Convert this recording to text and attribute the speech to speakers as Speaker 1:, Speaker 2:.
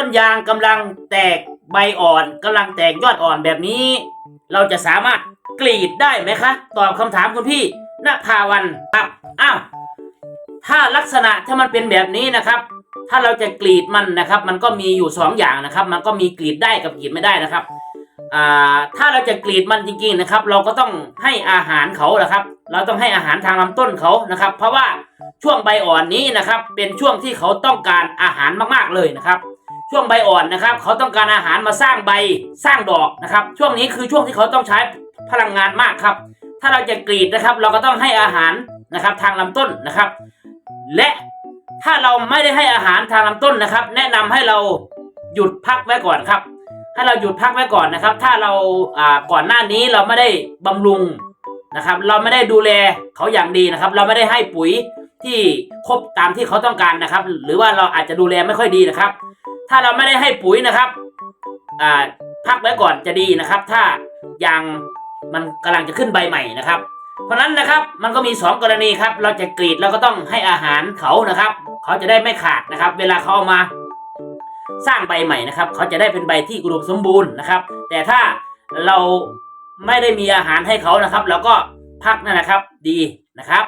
Speaker 1: ต้นยางกำลังแตกใบอ่อนกำลังแตกยอดอ่อนแบบนี้ เราจะสามารถกรีดได้ไหมคะตอบคำถามคุณพี่ณภาวันครับอ้าวถ้าลักษณะถ้ามันเป็นแบบนี้นะครับ ถ้าเราจะกรีดมันนะครับ มันก็มีอยู่สองอย่างนะครับ มันก็มีกรีดได้กับกรีดไม่ได้นะครับอ่าถ้าเราจะกรีดมันจริงๆนะครับ เราก็ต้องให้อาหารเขาแหละครับ เราต้องให้อาหารทางลำต้นเขานะครับ เพราะว่าช่วงใบอ่อนนี้นะครับ เป็นช่วงที่เขาต้องการอาหารมากๆเลยนะครับ ช่วงใบอ่อนนะครับ เขาต้องการอาหารมาสร้างใบสร้างดอกนะครับ ช่วงนี้คือช่วงที่เขาต้องใช้พลังงานมากครับ ถ้าเราจะกรีดนะครับ เราก็ต้องให้อาหารนะครับทางลำต้นนะครับ และถ้าเราไม่ได้ให้อาหารทางลำต้นนะครับ แนะนำให้เราหยุดพักไว้ก่อนครับให้เราหยุดพักไว้ก่อนนะครับ ถ้าเราอ่าก่อนหน้านี้เราไม่ได้บำรุงนะครับ เราไม่ได้ดูแลเขาอย่างดีนะครับ เราไม่ได้ให้ปุ๋ย ที่ครบตามที่เขาต้องการนะครับ หรือว่าเราอาจจะดูแลไม่ค่อยดีนะครับ ถ้าเราไม่ได้ให้ปุ๋ยนะครับอ่าพักไว้ก่อนจะดีนะครับ ถ้ายางมันกำลังจะขึ้นใบใหม่นะครับ เพราะนั้นนะครับมันก็มีสองกรณีครับ เราจะกรีดเราก็ต้องให้อาหารเขานะครับ เขาจะได้ไม่ขาดนะครับ เวลาเขาเอามาสร้างใบใหม่นะครับ เขาจะได้เป็นใบที่อุดมสมบูรณ์นะครับ แต่ถ้าเราไม่ได้มีอาหารให้เขานะครับ เราก็พักนั่นนะครับดีนะครับ